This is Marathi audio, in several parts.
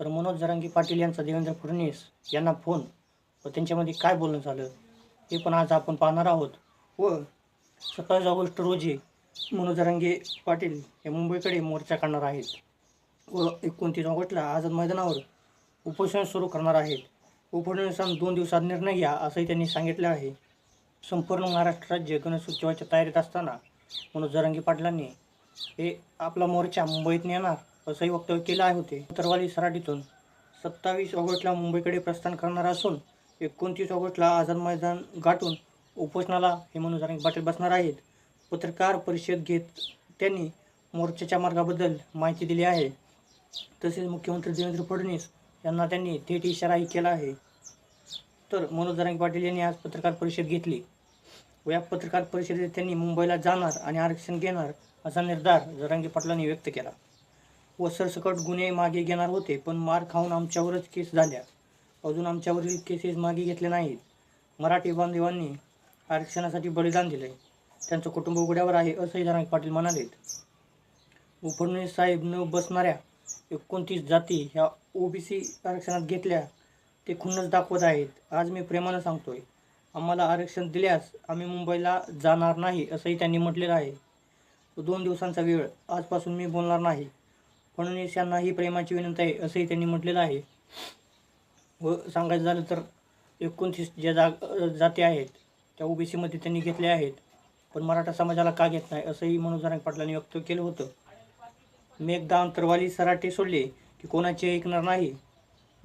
तर मनोज जरांगी पाटील यांचा देवेंद्र फडणवीस यांना फोन व त्यांच्यामध्ये काय बोलणं झालं हे पण आज आपण पाहणार आहोत. व सत्तावीस ऑगस्ट रोजी मनोज जरांगे पाटील हे मुंबईकडे मोर्चा काढणार आहेत व एकोणतीस ऑगस्टला आझाद मैदानावर उपोषण सुरू करणार आहेत. उपनिवेशात दोन दिवसात निर्णय घ्या असंही त्यांनी सांगितलं आहे. संपूर्ण महाराष्ट्र राज्य गणेश उत्सवाच्या तयारीत असताना मनोज जरांगी पाटलांनी हे आपला मोर्चा मुंबईत नेणार असंही वक्तव्य केलं आहे होते. तरवाली सराटीतून सत्तावीस ऑगस्टला मुंबईकडे प्रस्थान करणार असून एकोणतीस ऑगस्टला आझाद मैदान गाठून उपोषणाला हे मनोज पाटील बसणार आहेत. पत्रकार परिषद घेत त्यांनी मोर्चाच्या मार्गाबद्दल माहिती दिली आहे. तसेच मुख्यमंत्री देवेंद्र फडणवीस यांना त्यांनी थेट इशाराही केला आहे. तर मनोज जरांगे पाटील यांनी आज पत्रकार परिषद घेतली. व या पत्रकार परिषदेत त्यांनी मुंबईला जाणार आणि आरक्षण घेणार असा निर्धार जरांगे पाटलांनी व्यक्त केला. व सरसकट गुन्हे मागे घेणार होते पण मार खाऊन आमच्यावरच केस झाल्या. अजून आमच्यावरील केसेस मागे घेतले नाहीत. मराठी बांधवांनी आरक्षणासाठी बलिदान दिले त्यांचं कुटुंब उघड्यावर आहे असंही जरांगे पाटील म्हणालेत व फडणवीस साहेब न बसणाऱ्या एकोणतीस जाती ह्या ओबीसी आरक्षणात घेतल्या ते खुन्नच दाखवत आहेत. आज मी प्रेमानं सांगतोय आम्हाला आरक्षण दिल्यास आम्ही मुंबईला जाणार नाही असंही त्यांनी म्हटलेलं आहे. दोन दिवसांचा वेळ आजपासून मी बोलणार नाही. फडणवीस यांना ही प्रेमाची विनंती आहे असंही त्यांनी म्हटलेलं आहे. व सांगायचं झालं तर एकोणतीस ज्या जाग जाती आहेत त्या ओबीसीमध्ये त्यांनी घेतल्या आहेत पण मराठा समाजाला का घेत नाही असंही मनोज जरांगे पाटलांनी व्यक्त केलं होतं. मी एकदा अंतरवाली सराटे सोडले की कोणाचे ऐकणार नाही.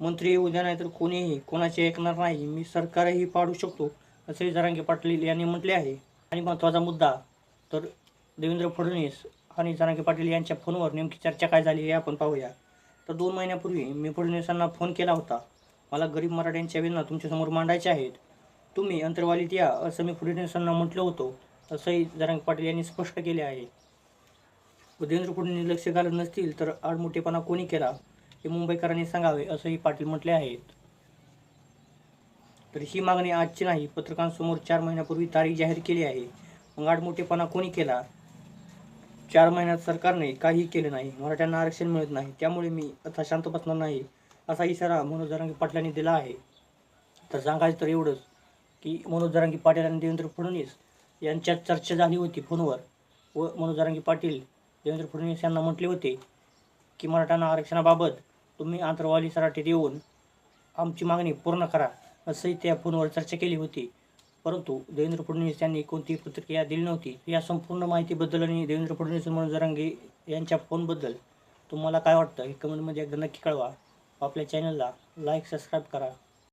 मंत्री येऊ द्या नाही तर कोणीही कोणाचे ऐकणार नाही. मी सरकारही पाडू शकतो असेही जरांगे पाटील यांनी म्हटले आहे. आणि महत्त्वाचा मुद्दा तर देवेंद्र फडणवीस आणि जरांगे पाटील यांच्या फोनवर नेमकी चर्चा काय झाली हे आपण पाहूया. तर दोन महिन्यापूर्वी मी फडणवीसांना फोन केला होता. मला गरीब मराठ्यांच्या वेदना तुमच्यासमोर मांडायच्या आहेत. तुम्ही अंतरवालीत या असं मी फडणवीसांना म्हटलं होतं असंही जरांगे पाटील यांनी स्पष्ट केले आहे. व देवेंद्र फडणवीस लक्ष घालत नसतील तर आडमोठेपणा कोणी केला हे मुंबईकरांनी सांगावे असंही पाटील म्हटले आहेत. तर ही मागणी आजची नाही पत्रकारांसमोर चार महिन्यापूर्वी तारीख जाहीर केली आहे. मग आडमोठेपणा कोणी केला? चार महिन्यात सरकारने काहीही केले नाही मराठ्यांना आरक्षण मिळत नाही त्यामुळे मी आता शांत बसणार नाही असा इशारा मनोज जरांगे पाटलांनी दिला आहे. तर सांगायचं तर एवढंच की मनोज जरांगे पाटील आणि देवेंद्र फडणवीस यांच्यात चर्चा झाली होती फोनवर व मनोज जरांगे पाटील देवेंद्र फडणवीस यांना म्हटले होते की मराठ्यांना आरक्षणाबाबत तुम्ही आंतरवाली सराठीत येऊन आमची मागणी पूर्ण करा असंही त्या फोनवर चर्चा केली होती. परंतु देवेंद्र फडणवीस यांनी कोणतीही प्रतिक्रिया दिली नव्हती. या संपूर्ण माहितीबद्दल आणि देवेंद्र फडणवीस मनोज जरांगे यांच्या फोनबद्दल तुम्हाला काय वाटतं? हे कमेंटमध्ये एकदा नक्की कळवा. आपल्या चॅनलला लाईक सबस्क्राईब करा.